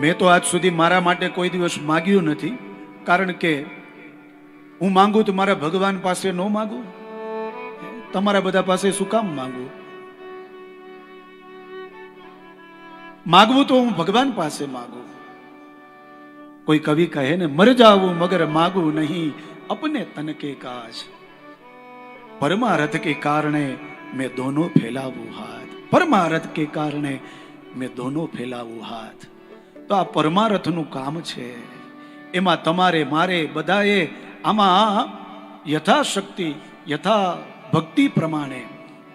મેં તો આજ સુધી મારા માટે કોઈ દિવસ માગ્યું નથી, કારણ કે હું માંગુ તો મારા ભગવાન પાસે ન માંગુ. તમારા બધા પાસે શું કામ માંગુ માગવું તો હું ભગવાન પાસે માંગુ. કોઈ કવિ કહે ને, મર જાવું મગર માગું નહીં, અપને તન કે કાજ. પરમારથ કે કારણે મેં દોનો ફેલાવું હાથ. પરમારથ કે કારણે મેં દોનો ફેલાવું હાથ. તો આ પરમારથનું કામ છે. એમાં તમારે, મારે બધાએ આમાં યથાશક્તિ યથા ભક્તિ પ્રમાણે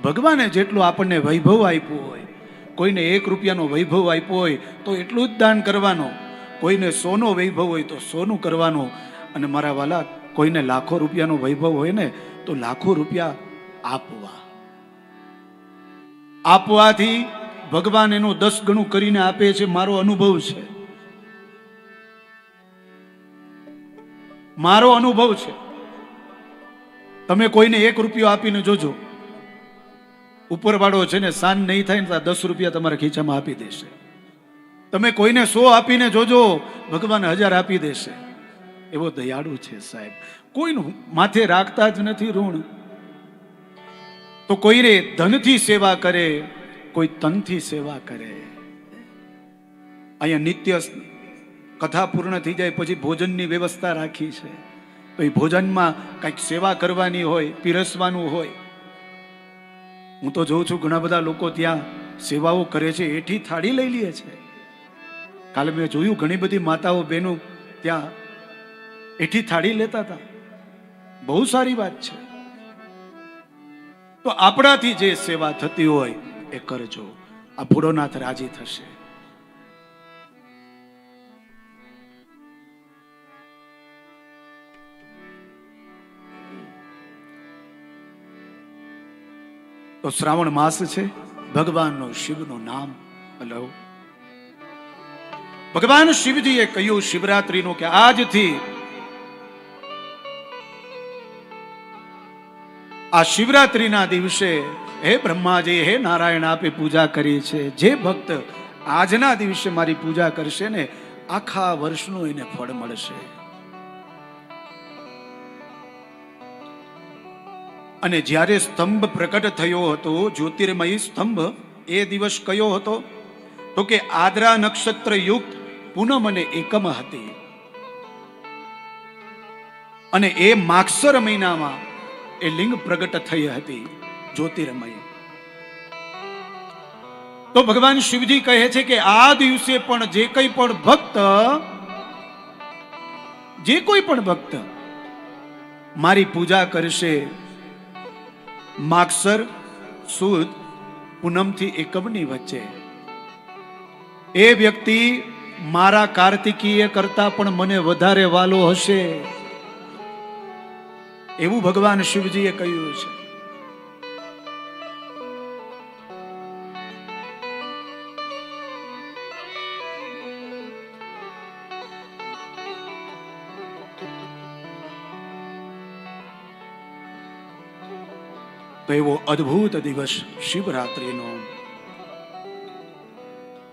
ભગવાને જેટલું આપણને વૈભવ આપ્યું હોય, કોઈને એક રૂપિયાનો વૈભવ આપ્યો હોય, તો એટલું જ દાન કરવાનો. કોઈને સોનો વૈભવ હોય, તો સોનું કરવાનું. અને મારા વાલા, કોઈને લાખો રૂપિયાનો વૈભવ હોય ને, તો લાખો રૂપિયા આપવા. આપવાથી ભગવાન એનું દસ ગણું કરીને આપે છે, મારો અનુભવ છે. મારો અનુભવ છે. તમે કોઈને એક રૂપિયો આપીને જોજો. ઉપરવાળો છે ને સાંજ નહીં થાય ને દસ રૂપિયા તમારા ખીચામાં આપી દેશે. તમે કોઈને સો આપીને જોજો, ભગવાન હજાર આપી દેશે. એવો દયાળુ છે સાહેબ. કોઈનું માથે રાખતા જ નથી ઋણ. તો કોઈને ધનથી સેવા કરે કોઈ તનથી સેવા કરે. અહીંયા નિત્ય કથા પૂર્ણ થઈ જાય, પછી ભોજનની વ્યવસ્થા રાખી છે. પછી ભોજનમાં કંઈક સેવા કરવાની હોય, પીરસવાનું હોય. હું તો જોઉં છું ઘણા બધા લોકો ત્યાં સેવાઓ કરે છે, એઠી થાળી લઈ લે છે. કાલે મેં જોયું ઘણી બધી માતાઓ બહેનો ત્યાં એઠી થાળી લેતા હતા. બહુ સારી વાત છે. તો આપણાથી જે સેવા થતી હોય એ કરજો. આ ભૂડોનાથ રાજી થશે. તો શ્રાવણ માસ છે. ભગવાનનો શિવનું નામ હલો ભગવાન શિવજીએ કહ્યું શિવરાત્રીનું કે આજથી આ શિવરાત્રિના દિવસે હે બ્રહ્માજી, હે નારાયણ, આપે પૂજા કરી છે જે ભક્ત આજના દિવસે મારી પૂજા કરશે ને, આખા વર્ષનું એને ફળ મળશે. અને જ્યારે સ્તંભ પ્રકટ થયો હતો, જ્યોતિર્મયી સ્તંભ, એ દિવસ કયો હતો? તો કે આદ્રા નક્ષત્ર યુક્ત પૂનમ અને એકમ હતી. અને એ માગસર મહિનામાં એ લિંગ પ્રગટ થઈ હતી જ્યોતિર્મય. તો ભગવાન શિવજી કહે છે કે આ દિવસે પણ જે કંઈ પણ ભક્ત, જે કોઈ પણ ભક્ત મારી પૂજા કરશે, માગસર, સુદ, પૂનમથી એકમની વચ્ચે. એ વ્યક્તિ મારા કાર્તિકીય કરતા પણ મને વધારે વાલો હશે. એવું ભગવાન શિવજીએ કહ્યું છે. તો એવો અદ્ભુત દિવસ શિવરાત્રિનો.